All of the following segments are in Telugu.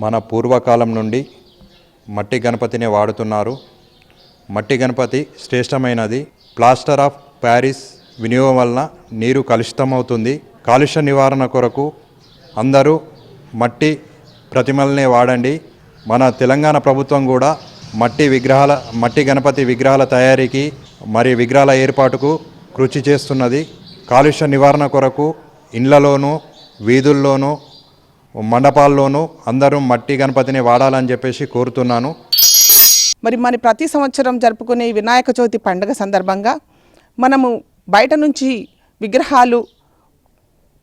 మన పూర్వకాలం నుండి మట్టి గణపతిని వాడుతున్నారు. మట్టి గణపతి శ్రేష్టమైనది. ప్లాస్టర్ ఆఫ్ ప్యారిస్ వినియోగం వలన నీరు కలుషితమవుతుంది. కాలుష్య నివారణ కొరకు అందరూ మట్టి ప్రతిమలనే వాడండి. మన తెలంగాణ ప్రభుత్వం కూడా మట్టి విగ్రహాల మట్టి గణపతి విగ్రహాల తయారీకి మరి విగ్రహాల ఏర్పాటుకు కృషి చేస్తున్నది. కాలుష్య నివారణ కొరకు ఇండ్లలోనూ వీధుల్లోనూ మండపాల్లోనూ అందరూ మట్టి గణపతిని వాడాలని చెప్పేసి కోరుతున్నాను. మరి మన ప్రతి సంవత్సరం జరుపుకునే వినాయక చవితి పండుగ సందర్భంగా మనము బయట నుంచి విగ్రహాలు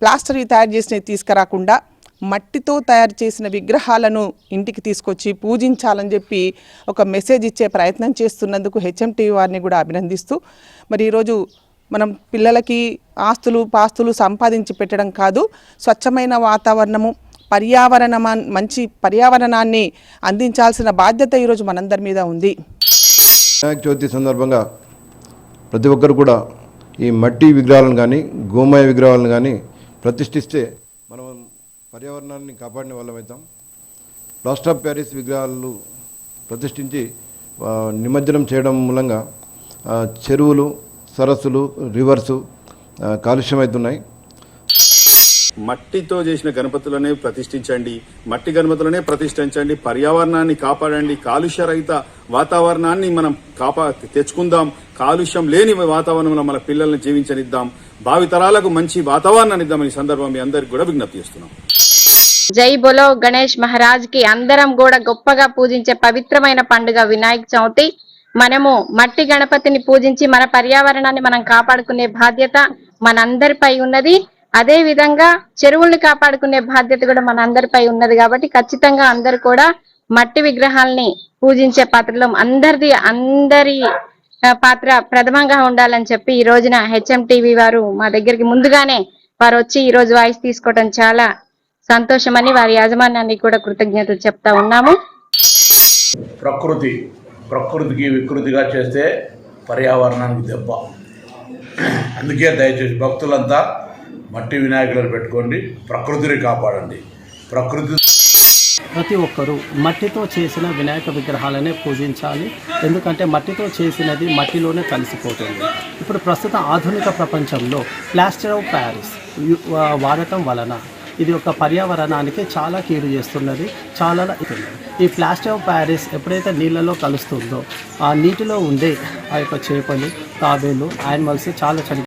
ప్లాస్టర్ తయారు చేసినవి తీసుకురాకుండా మట్టితో తయారు చేసిన విగ్రహాలను ఇంటికి తీసుకొచ్చి పూజించాలని చెప్పి ఒక మెసేజ్ ఇచ్చే ప్రయత్నం చేస్తున్నందుకు హెచ్ఎంటీవీ వారిని కూడా అభినందిస్తూ మరి ఈరోజు మనం పిల్లలకి ఆస్తులు పాస్తులు సంపాదించి పెట్టడం కాదు స్వచ్ఛమైన వాతావరణము పర్యావరణ మంచి పర్యావరణాన్ని అందించాల్సిన బాధ్యత ఈరోజు మనందరి మీద ఉంది. వినాయక చవితి సందర్భంగా ప్రతి ఒక్కరు కూడా ఈ మట్టి విగ్రహాలను కానీ గోమయ విగ్రహాలను కానీ ప్రతిష్ఠిస్తే మనం పర్యావరణాన్ని కాపాడిన వాళ్ళం అవుతాం. ప్లాస్టర్ ఆఫ్ ప్యారిస్ విగ్రహాలు ప్రతిష్ఠించి నిమజ్జనం చేయడం మూలంగా చెరువులు సరస్సులు రివర్సు కాలుష్యం కాలుష్యమవుతున్నాయి మట్టితో చేసిన గణపతులనే ప్రతిష్ఠించండి మట్టి గణపతులనే ప్రతిష్ఠించండి పర్యావరణాన్ని కాపాడండి కాలుష్య రహిత వాతావరణాన్ని మనం కాపా తెచ్చుకుందాం కాలుష్యం లేని వాతావరణంలో మన పిల్లల్ని జీవించనిద్దాం భావితరాలకు మంచి వాతావరణాన్ని ఇద్దామని ఈ సందర్భం మీ అందరికి కూడా విజ్ఞప్తి చేస్తున్నాం. జై బోలో గణేష్ మహారాజ్కి అందరం కూడా గొప్పగా పూజించే పవిత్రమైన పండుగ వినాయక చవితి. మనము మట్టి గణపతిని పూజించి మన పర్యావరణాన్ని మనం కాపాడుకునే బాధ్యత మనందరిపై ఉన్నది. అదే విధంగా చెరువుల్ని కాపాడుకునే బాధ్యత కూడా మన అందరిపై ఉన్నది కాబట్టి ఖచ్చితంగా అందరు కూడా మట్టి విగ్రహాల్ని పూజించే పాత్రలో అందరిది అందరి పాత్ర ప్రథమంగా ఉండాలని చెప్పి ఈ రోజున హెచ్ఎం టీవీ వారు మా దగ్గరికి ముందుగానే వారు వచ్చి ఈ రోజు వాయిస్ తీసుకోవడం చాలా సంతోషమని వారి యాజమాన్యానికి కూడా కృతజ్ఞతలు చెప్తా ఉన్నాము. ప్రకృతి ప్రకృతికి వికృతిగా చేస్తే పర్యావరణానికి దెబ్బ. అందుకే దయచేసి భక్తులంతా మట్టి వినాయకులను పెట్టుకోండి ప్రకృతిని కాపాడండి. ప్రకృతి ప్రతి ఒక్కరూ మట్టితో చేసిన వినాయక విగ్రహాలనే పూజించాలి. ఎందుకంటే మట్టితో చేసినది మట్టిలోనే కలిసిపోతుంది. ఇప్పుడు ప్రస్తుత ఆధునిక ప్రపంచంలో ప్లాస్టర్ ఆఫ్ ప్యారిస్ వాడటం వలన ఇది ఒక పర్యావరణానికి చాలా కీడు చేస్తున్నది చాలా ఈ ప్లాస్టర్ ఆఫ్ ప్యారిస్ ఎప్పుడైతే నీళ్ళలో కలుస్తుందో ఆ నీటిలో ఉండే ఆ యొక్క చేపలు తాబేలు యానిమల్స్ చాలా చని